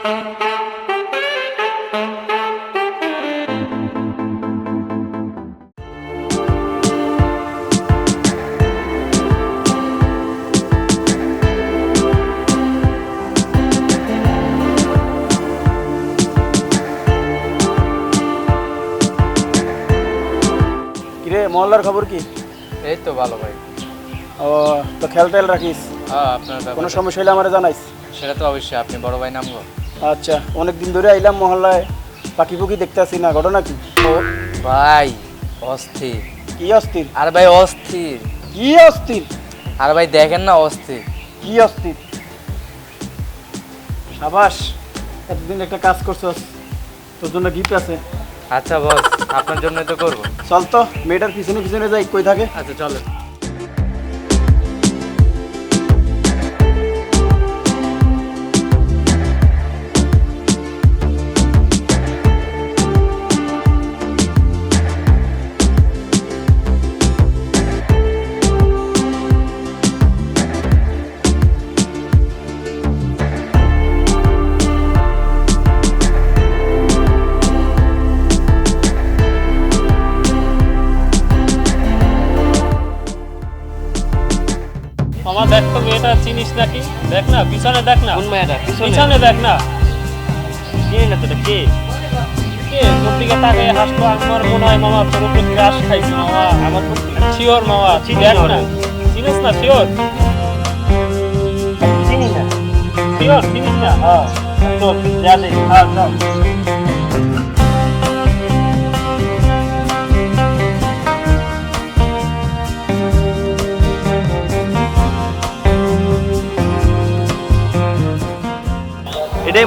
কিরে মহল্লার খবর কি? এই তো ভালো ভাই। ও তো খেয়াল টেল রাখিস? হ্যাঁ আপনার কোনো সমস্যা হলে আমার জানাইস। সেটা তো অবশ্যই আপনি বড় ভাই নামবো আচ্ছা অনেক দিন ধরে আইলাম মহল্লায়। পাখি পুকি দেখতে আসি না ঘটনা কি? ভাই অস্থির। কি অস্থির? আর ভাই অস্থির। কি অস্থির? আর ভাই দেখেন না অস্থির। কি অস্থির? সাবাস এতদিন একটা কাজ করছস। তোর জন্য গিফট আছে। আচ্ছা বস আপনার জন্যই তো করব। চল তো মেয়েটার পিছনে পিছনে যাই কই থাকে? আচ্ছা চলেন। চিনিস নাকি? দেখ না পিছনে দেখ না। কোন মেয়েটা? পিছনে। দেখ না। চিনি না তোটা কে? কে? তোর দিকে তাকে হাসতো আমার মনে হয় মামা তোর উপর ক্রাশ খাইছে মামা। আমার শিওর মামা দেখ না। না চিনিস না শিওর? চিনি না? শিওর চিনিস না? হ্যাঁ হ্যাঁ চল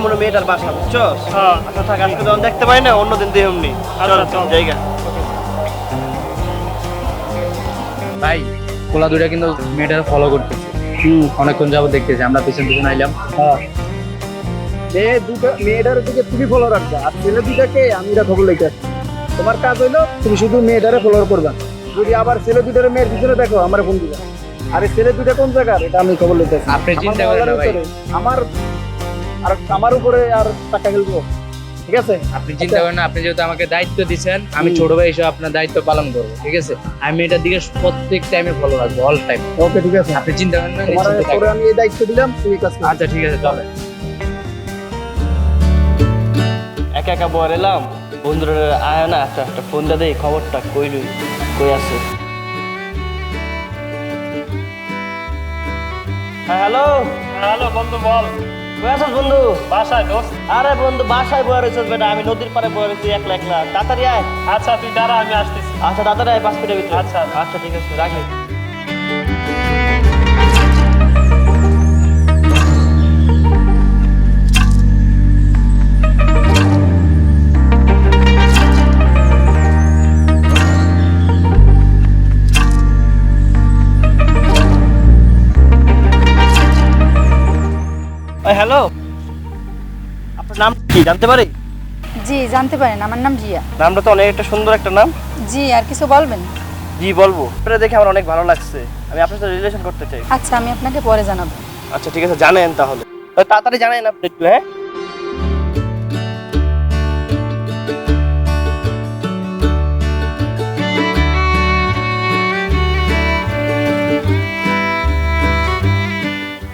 মনে মেয়েটার বাসা বুঝছ? হ্যাঁ। আচ্ছা থাক আজকে যখন দেখতে পাই না অন্যদিন দেহ এমনি আচ্ছা, চল। জায়গা। ভাই কোলা দুইটা কিন্তু মেয়েটার ফলো করতেছে। অনেকক্ষণ যাব দেখতেছি আমরা পিছন পিছন আইলাম হ্যাঁ। মেয়ে দুটো মেয়েটার দিকে তুমি ফলো রাখবা আর ছেলে দুটাকে আমি এটা খবর লইতে আসছি। তোমার কাজ হইল তুমি শুধু মেয়েটারে ফলো করবা। যদি আবার ছেলে দুটারে মেয়ের পিছনে দেখো আমার ফোন দিবা। আর ছেলে দুটা কোন জায়গার এটা আমি খবর লইতে আসছি। আপনি চিন্তা করেন না ভাই। আমার আর আমার উপরে আর টাকা খেলব ঠিক আছে? আপনি চিন্তা করেন না আপনি যেহেতু আমাকে দায়িত্ব দিচ্ছেন আমি ছোট ভাই হিসেবে আপনার দায়িত্ব পালন করব ঠিক আছে? আমি এটার দিকে প্রত্যেক টাইমে ফলো রাখব অল টাইম ওকে ঠিক আছে। আপনি চিন্তা করেন না পরে আমি এই দায়িত্ব দিলাম তুমি কাজ করো। আচ্ছা ঠিক আছে চলে। একা একা বর এলাম বন্ধুরা আয় না একটা একটা ফোন দা দেই খবরটা কইলু কই আছে? হ্যাঁ হ্যালো হ্যালো বন্ধু বল। আছিস বন্ধু? বাসায় দোস্ত। আরে বন্ধু বাসায় বয়ে রয়েছিস বেটা আমি নদীর পাড়ে বয়ে রয়েছি একলা একলা। তাড়াতাড়ি আয়। আচ্ছা তুই দাঁড়া আমি আসতেছি। আচ্ছা তাড়াতাড়ি আয় পাঁচ মিনিটের ভিতরে। আচ্ছা। আচ্ছা ঠিক আছে রাখি। নাম কি জানতে পারি? জি জানতে পারেন আমার নাম জিয়া। নামটা তো অনেক একটা সুন্দর একটা নাম। জি আর কিছু বলবেন? জি বলব। আপনারা দেখে আমার অনেক ভালো লাগছে। আমি আপনার সাথে রিলেশন করতে চাই। আচ্ছা আমি আপনাকে পরে জানাব। আচ্ছা ঠিক আছে জানেন তাহলে। তাড়াতাড়ি জানেন আপনি একটু হ্যাঁ?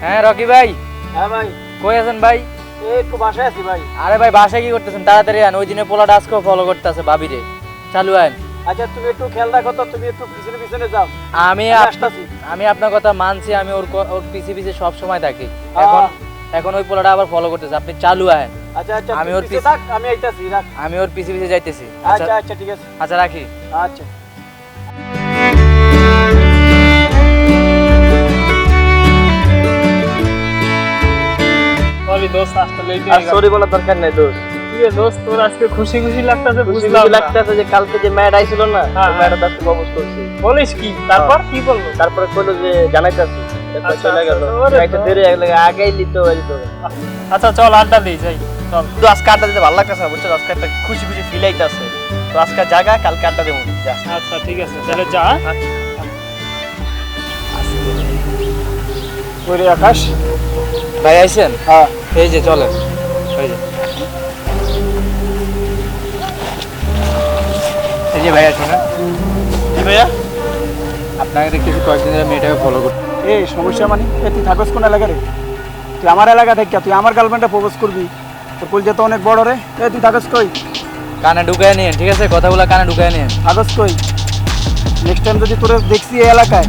হ্যাঁ রকি ভাই। হ্যাঁ ভাই। কই আছেন ভাই? একটু বাসায় আছি ভাই। আরে ভাই বাসায় কি করতেছেন? তাড়াতাড়ি আন ওই দিনে পোলাটা আজকেও ফলো করতেছে ভাবিরে। চালু আইন আচ্ছা তুমি একটু খেয়াল রাখো তো তুমি একটু পিছনে পিছনে যাও। আমি আসতাছি। আমি আপনার কথা মানছি আমি ওর ওর পিছে পিছে সব সময় থাকি। এখন এখন ওই পোলাটা আবার ফলো করতেছে। আপনি চালু আহেন আচ্ছা আচ্ছা আমি ওর পিছ- থাক আমি আইতাছি রাখ। আমি ওর পিছে পিছে যাইতেছি। আচ্ছা আচ্ছা। আচ্ছা ঠিক আছে। আচ্ছা রাখি। আচ্ছা। আর সরি বলার দরকার নাই দোষ তোর আজকে খুশি খুশি লাগতেছে বুঝলাম লাগতেছে যে কালকে যে ম্যাড আইছিল না হ্যাঁ, প্রপোজ বলিস কি? তারপর কি বলব? তারপরে কইলো যে জানাইতাছি তারপর আচ্ছা, চলে আচ্ছা, তো আচ্ছা চল আড্ডা দিই যাই চল। শুধু আজকে আড্ডা দিতে ভালো লাগতেছে না বুঝছ? আজকে একটা খুশি খুশি ফিল আইতাছে। তো আজকে জায়গা কালকে আড্ডা দেবো যা। আচ্ছা ঠিক আছে তাহলে যা। আকাশ। ভাই আইছেন হ্যাঁ। এই যে চলেন। ওই যে। এই যে ভাইয়া শোনেন জি ভাইয়া। আপনাকে দেখতেছি কয়েকদিন ধরে মেয়েটাকে ফলো করতে। এই সমস্যা মানে? তুই থাকস কোন এলাকারে তুই আমার এলাকা থেকে তুই আমার গার্লফ্রেন্ডে প্রপোজ করবি। তোর কলজা তো অনেক বড় রে। এ তুই থাকস কই? কানে ঢুকায় নিন ঠিক আছে? কথাগুলো কানে ঢুকায় নিন থাকস কই? নেক্সট টাইম যদি তোরে দেখছি এই এলাকায়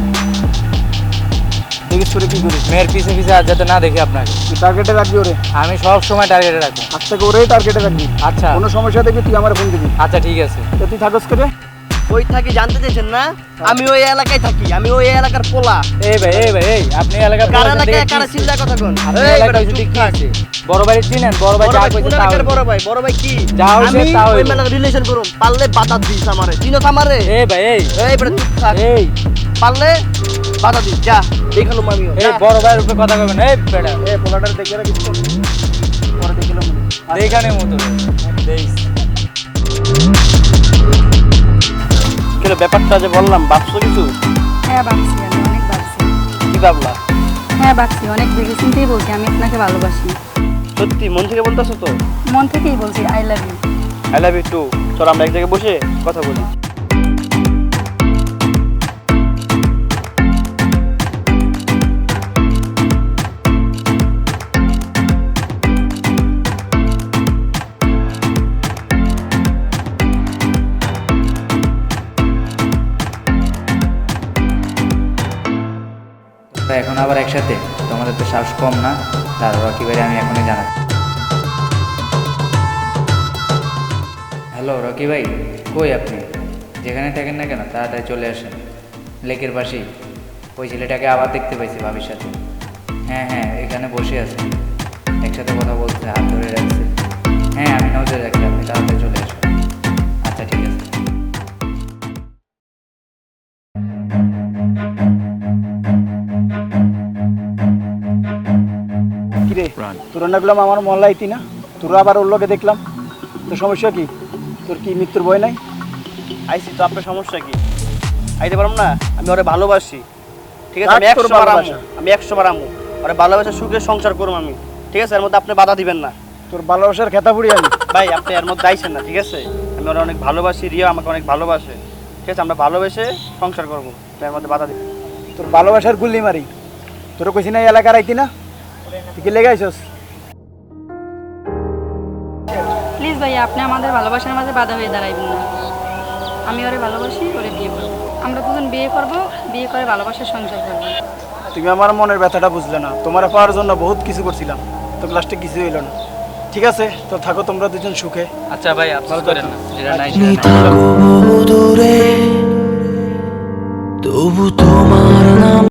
দেখিস করে কি করিস? মেয়ের পিছে পিছে আর যাতে না দেখি আপনাকে। তুই টার্গেটে রাখবি ওরে? আমি সব সময় টার্গেটে রাখব। আজ থেকে ওরেই টার্গেটে রাখবি। আচ্ছা। কোনো সমস্যা দেখবি তুই আমার ফোন দিবি। আচ্ছা ঠিক আছে। তো তুই থাকস করে ওই থাকি জানতে চাইছেন না? আমি ওই এলাকায় থাকি আমি ওই এলাকার পোলা। এই ভাই এই ভাই এই আপনি এলাকার কার এলাকায় কারা কথা কোন? এই এলাকায় যদি কি আছে? বড় ভাই চিনেন বড় ভাই যা কইছে তা বড় ভাই? বড় ভাই কি? যা হইছে আমি তা ওই হইল। মেলার রিলেশন করুম পারলে বাধা দিস আমারে। চিনো আমারে? এই ভাই এই। এই বেটা চুপ থাক। এই। পারলে বাধা দিস যা দেখাল আমিও এই বড় ভাইয়ের উপরে কথা কইবেন। এই বেটা। এ পোলাটার দেখে রাখিস। পরে দেখিলাম দেখানে মতো দেইস। কেন ব্যাপারটা যে বললাম ভাবছ কিছু? হ্যাঁ ভাবছি আমি অনেক ভাবছি। কি ভাবলা? হ্যাঁ ভাবছি অনেক ভেবে চিন্তেই বলছি আমি আপনাকে ভালোবাসি। সত্যি মন থেকে বলতেছো তো? মন থেকেই বলছি I love you I love you too চল আমরা এক জায়গায় বসে কথা বলি। তোমাদের তো সাহস কম না। তার রকি ভাই আমি এখনই জানা হ্যালো, রকি ভাই, কই আপনি? যেখানে থাকেন না কেন, তাড়াতাড়ি চলে আসেন। লেকের পাশেই। ওই ছেলেটাকে আবার দেখতে পাইছি ভাবির সাথে। হ্যাঁ হ্যাঁ এখানে বসে আছে। একসাথে কথা বলছে হাত ধরে রাখছে। হ্যাঁ আমি নজরে রাখছি আপনি তাড়াতাড়ি চলে আসুন। আচ্ছা ঠিক আছে। তোর না গুলাম আমার মহল্লা আইতি না। তোরা আবার ওর লোকে দেখলাম। তোর সমস্যা কি? তোর কি মৃত্যুর ভয় নাই? আইসি তো আপনার সমস্যা কি? আইতে পারলাম না? আমি ওরে ভালোবাসি। ঠিক আছে আমি একশো বার আমু আমি একশো বার আমু। ওরে ভালোবাসা সুখে সংসার করব আমি। ঠিক আছে এর মধ্যে আপনি বাধা দিবেন না। তোর ভালোবাসার খেতা পুড়ি আমি। ভাই আপনি এর মধ্যে আইসেন না ঠিক আছে? আমি ওরা অনেক ভালোবাসি রিয়া আমাকে অনেক ভালোবাসে। ঠিক আছে আমরা ভালোবেসে সংসার করব। এর মধ্যে বাধা দিবেন তোর ভালোবাসার গুল্লি মারি। তোর কইছি না এলাকার আইতি না? তুই কি লেগে আইসস প্লিজ ভাইয়া আপনি আমাদের ভালোবাসার মাঝে বাধা হয়ে দাঁড়াইবেন না। আমি ওরে ভালোবাসি ওরে বিয়ে করব। আমরা দুজন বিয়ে করব বিয়ে করে ভালোবাসার সংসার করব। তুমি আমার মনের ব্যথাটা বুঝলে না। তোমার পাওয়ার জন্য বহুত কিছু করছিলাম। তো লাস্টে কিছু হইল না। ঠিক আছে তো থাকো তোমরা দুজন সুখে। আচ্ছা ভাই আপনি করেন না। যেটা নাই। আপনি থাকো দূরে তবু তোমার নাম